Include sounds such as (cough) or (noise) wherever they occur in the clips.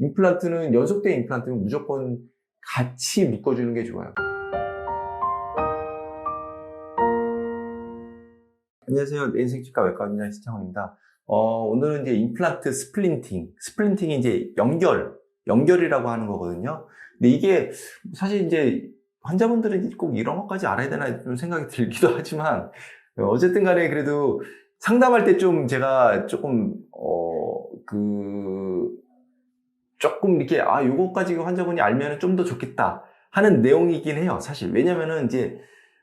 임플란트는 연속된 임플란트는 무조건 같이 묶어주는 게 좋아요. 안녕하세요. 내 인생 치과 외과 원장 신창훈입니다. 어, 오늘은 이제 임플란트 스플린팅. 스플린팅이 이제 연결, 연결이라고 하는 거거든요. 근데 이게 사실 이제 환자분들은 꼭 이런 것까지 알아야 되나 좀 생각이 들기도 (laughs) 하지만 어쨌든 간에 그래도 상담할 때 좀 제가 조금, 어, 그, 조금 이렇게, 아, 요거 까지 환자분이 알면 좀 더 좋겠다 하는 내용이긴 해요. 사실. 왜냐면은 이제,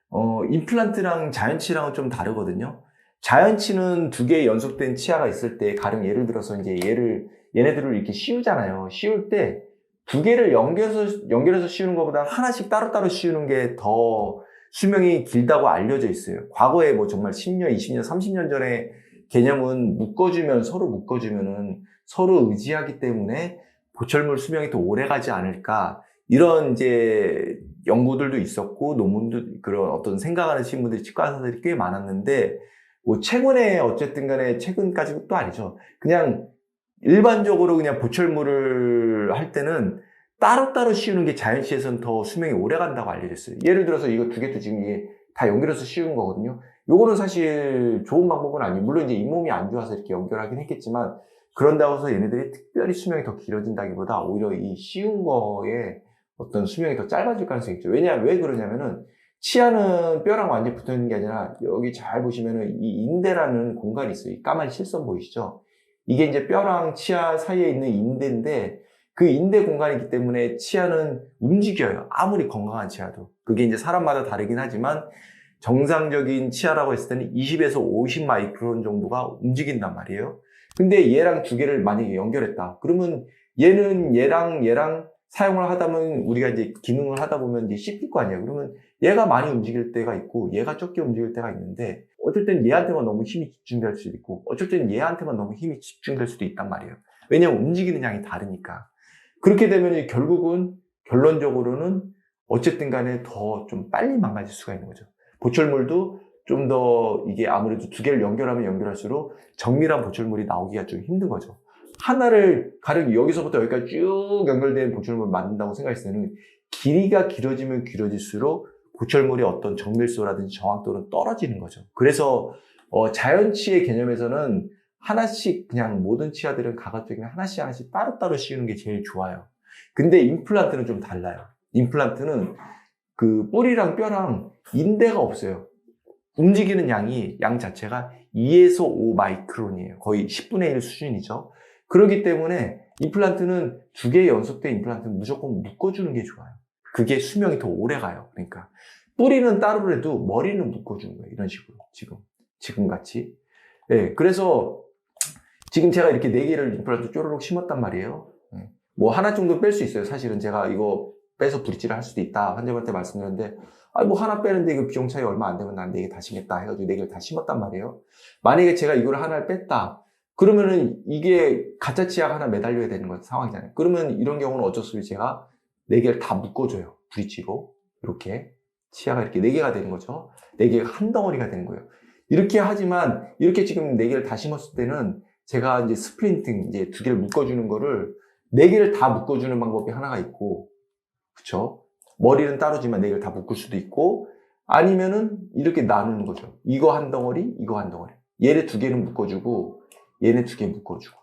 어, 임플란트랑 자연치랑은 좀 다르거든요. 자연치는 두 개의 연속된 치아가 있을 때, 가령 예를 들어서 이제 얘를, 얘네들을 이렇게 씌우잖아요. 씌울 때, 두 개를 연결해서, 연결해서 씌우는 것보다 하나씩 따로따로 씌우는 게 더 수명이 길다고 알려져 있어요. 과거에 뭐 정말 10년, 20년, 30년 전에 개념은 묶어주면, 서로 묶어주면은 서로 의지하기 때문에 보철물 수명이 더 오래 가지 않을까. 이런 이제 연구들도 있었고, 논문도 그런 어떤 생각하는 분들이 치과 의사들이 꽤 많았는데, 뭐 최근에 어쨌든 간에 최근까지도 아니죠. 그냥 일반적으로 그냥 보철물을 할 때는 따로따로 씌우는 게 자연시에서는 더 수명이 오래 간다고 알려졌어요. 예를 들어서 이거 두 개도 지금 이게 다 연결해서 씌운 거거든요. 요거는 사실 좋은 방법은 아니에요. 물론 이제 잇몸이 안 좋아서 이렇게 연결하긴 했겠지만 그런다고 해서 얘네들이 특별히 수명이 더 길어진다기보다 오히려 이 씌운 거에 어떤 수명이 더 짧아질 가능성이 있죠. 왜냐, 왜 그러냐면은 치아는 뼈랑 완전히 붙어 있는 게 아니라 여기 잘 보시면은 이 인대라는 공간이 있어요. 이 까만 실선 보이시죠? 이게 이제 뼈랑 치아 사이에 있는 인대인데 그 인대 공간이기 때문에 치아는 움직여요. 아무리 건강한 치아도. 그게 이제 사람마다 다르긴 하지만 정상적인 치아라고 했을 때는 20에서 50 마이크론 정도가 움직인단 말이에요. 근데 얘랑 두 개를 만약에 연결했다. 그러면 얘는 얘랑 얘랑 사용을 하다 보면 우리가 이제 기능을 하다 보면 이제 씹힐 거 아니에요. 그러면 얘가 많이 움직일 때가 있고 얘가 적게 움직일 때가 있는데 어쩔 땐 얘한테만 너무 힘이 집중될 수도 있고 어쩔 땐 얘한테만 너무 힘이 집중될 수도 있단 말이에요. 왜냐면 움직이는 양이 다르니까. 그렇게 되면 결국은 결론적으로는 어쨌든 간에 더 좀 빨리 망가질 수가 있는 거죠. 보철물도 좀 더 이게 아무래도 두 개를 연결하면 연결할수록 정밀한 보철물이 나오기가 좀 힘든 거죠. 하나를 가령 여기서부터 여기까지 쭉 연결된 보철물을 만든다고 생각했을 때는 길이가 길어지면 길어질수록 보철물의 어떤 정밀도라든지 정확도는 떨어지는 거죠. 그래서 어, 자연치의 개념에서는 하나씩 그냥 모든 치아들은 가급적이면 하나씩 하나씩 따로따로 씌우는 게 제일 좋아요. 근데 임플란트는 좀 달라요. 임플란트는 그 뿌리랑 뼈랑 인대가 없어요. 움직이는 양이 양 자체가 2에서 5 마이크론이에요. 거의 10분의 1 수준이죠. 그렇기 때문에 임플란트는 두 개의 연속된 임플란트는 무조건 묶어주는 게 좋아요. 그게 수명이 더 오래 가요. 그러니까 뿌리는 따로라도 머리는 묶어주는 거예요. 이런 식으로 지금 지금 같이. 네, 그래서 지금 제가 이렇게 네 개를 임플란트 쪼르륵 심었단 말이에요. 네. 뭐 하나 정도 뺄 수 있어요. 사실은 제가 이거 빼서 브릿지를 할 수도 있다. 환자분한테 말씀드렸는데, 아, 뭐 하나 빼는데 이거 비용 차이 얼마 안 되면 난 네 개 다 심겠다. 해가지고 네 개를 다 심었단 말이에요. 만약에 제가 이걸 하나를 뺐다. 그러면은 이게 가짜 치약 하나 매달려야 되는 건 상황이잖아요. 그러면 이런 경우는 어쩔 수 없이 제가 네 개를 다 묶어줘요. 브릿지로. 이렇게. 치아가 이렇게 네 개가 되는 거죠. 네 개가 한 덩어리가 되는 거예요. 이렇게 하지만, 이렇게 지금 네 개를 다 심었을 때는 제가 이제 스프린팅, 이제 두 개를 묶어주는 거를 네 개를 다 묶어주는 방법이 하나가 있고, 그쵸? 머리는 따로지만 네 개를 다 묶을 수도 있고, 아니면은 이렇게 나누는 거죠. 이거 한 덩어리, 이거 한 덩어리. 얘를 두 개는 묶어주고, 얘네 두 개 묶어주고.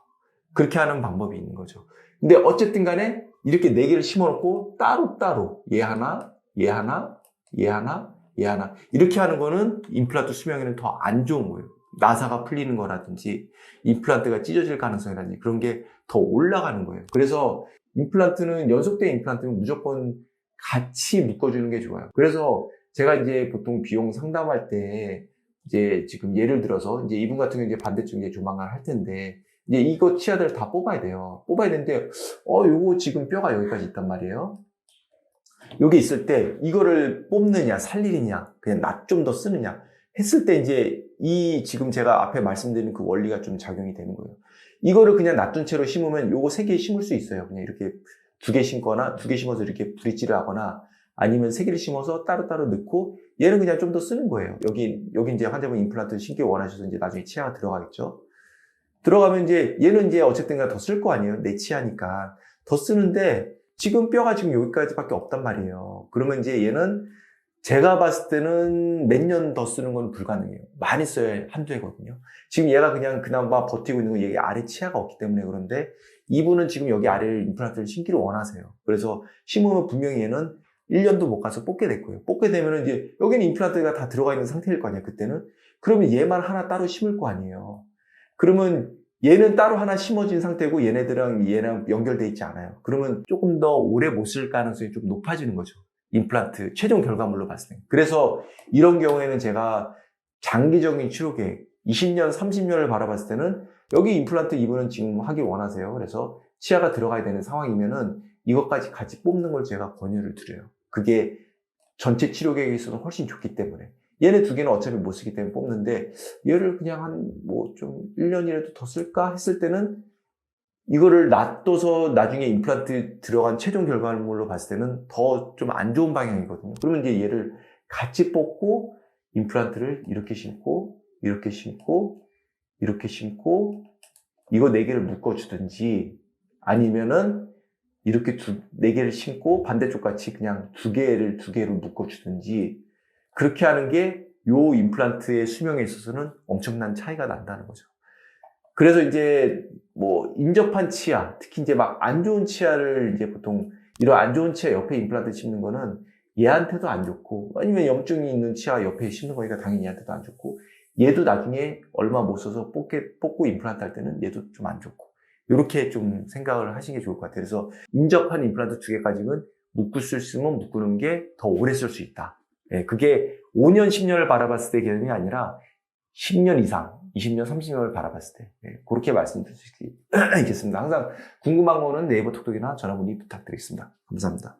그렇게 하는 방법이 있는 거죠. 근데 어쨌든 간에 이렇게 네 개를 심어놓고 따로따로 얘 하나, 얘 하나, 얘 하나, 얘 하나. 이렇게 하는 거는 임플란트 수명에는 더 안 좋은 거예요. 나사가 풀리는 거라든지 임플란트가 찢어질 가능성이라든지 그런 게 더 올라가는 거예요. 그래서 임플란트는 연속된 임플란트는 무조건 같이 묶어주는 게 좋아요. 그래서 제가 이제 보통 비용 상담할 때 이제 지금 예를 들어서 이제 이분 같은 경우 이제 반대쪽 이제 조만간 할 텐데 이제 이거 치아들을 다 뽑아야 돼요. 뽑아야 되는데 어 요거 지금 뼈가 여기까지 있단 말이에요. 여기 있을 때 이거를 뽑느냐 살리느냐 그냥 낫 좀 더 쓰느냐 했을 때 이제 이 지금 제가 앞에 말씀드린 그 원리가 좀 작용이 되는 거예요. 이거를 그냥 놔둔 채로 심으면 요거 세 개 심을 수 있어요. 그냥 이렇게 두 개 심거나 두 개 심어서 이렇게 브릿지를 하거나 아니면 세 개를 심어서 따로따로 넣고 얘는 그냥 좀 더 쓰는 거예요. 여기 여기 이제 환자분 임플란트 신기 원하셔서 이제 나중에 치아가 들어가겠죠. 들어가면 이제 얘는 이제 어쨌든 더쓸 거 아니에요. 내 치아니까. 더 쓰는데 지금 뼈가 지금 여기까지밖에 없단 말이에요. 그러면 이제 얘는 제가 봤을 때는 몇 년 더 쓰는 건 불가능해요. 많이 써야 한두 해거든요. 지금 얘가 그냥 그나마 버티고 있는 건 얘기 아래 치아가 없기 때문에 그런데 이분은 지금 여기 아래를 임플란트를 심기를 원하세요. 그래서 심으면 분명히 얘는 1년도 못 가서 뽑게 될 거예요. 뽑게 되면 이제 여기는 임플란트가 다 들어가 있는 상태일 거 아니에요. 그때는. 그러면 얘만 하나 따로 심을 거 아니에요. 그러면 얘는 따로 하나 심어진 상태고 얘네들랑 얘랑 연결돼 있지 않아요. 그러면 조금 더 오래 못 쓸 가능성이 좀 높아지는 거죠. 임플란트 최종 결과물로 봤을 때. 그래서 이런 경우에는 제가 장기적인 치료 계획 20년, 30년을 바라봤을 때는 여기 임플란트 이분은 지금 하기 원하세요. 그래서 치아가 들어가야 되는 상황이면은 이것까지 같이 뽑는 걸 제가 권유를 드려요. 그게 전체 치료 계획에 있어서 훨씬 좋기 때문에. 얘네 두 개는 어차피 못 쓰기 때문에 뽑는데 얘를 그냥 한 뭐 좀 1년이라도 더 쓸까 했을 때는 이거를 놔둬서 나중에 임플란트 들어간 최종 결과물로 봤을 때는 더 좀 안 좋은 방향이거든요. 그러면 이제 얘를 같이 뽑고 임플란트를 이렇게 심고 이렇게 심고 이렇게 심고 이거 네 개를 묶어주든지 아니면은 이렇게 두, 네 개를 심고 반대쪽 같이 그냥 두 개를 두 개로 묶어주든지 그렇게 하는 게 요 임플란트의 수명에 있어서는 엄청난 차이가 난다는 거죠. 그래서 이제 뭐 인접한 치아, 특히 이제 막 안 좋은 치아를 이제 보통 이런 안 좋은 치아 옆에 임플란트 심는 거는 얘한테도 안 좋고 아니면 염증이 있는 치아 옆에 심는 거니까 당연히 얘한테도 안 좋고 얘도 나중에 얼마 못 써서 뽑게, 뽑고 임플란트 할 때는 얘도 좀 안 좋고 이렇게 좀 생각을 하시는 게 좋을 것 같아요. 그래서 인접한 임플란트 두 개까지는 묶을 수 있으면 묶는 게 더 오래 쓸 수 있다. 예, 그게 5년, 10년을 바라봤을 때 개념이 아니라 10년 이상, 20년, 30년을 바라봤을 때 예, 그렇게 말씀드릴 수 있겠습니다. 항상 궁금한 거는 네이버 톡톡이나 전화문의 부탁드리겠습니다. 감사합니다.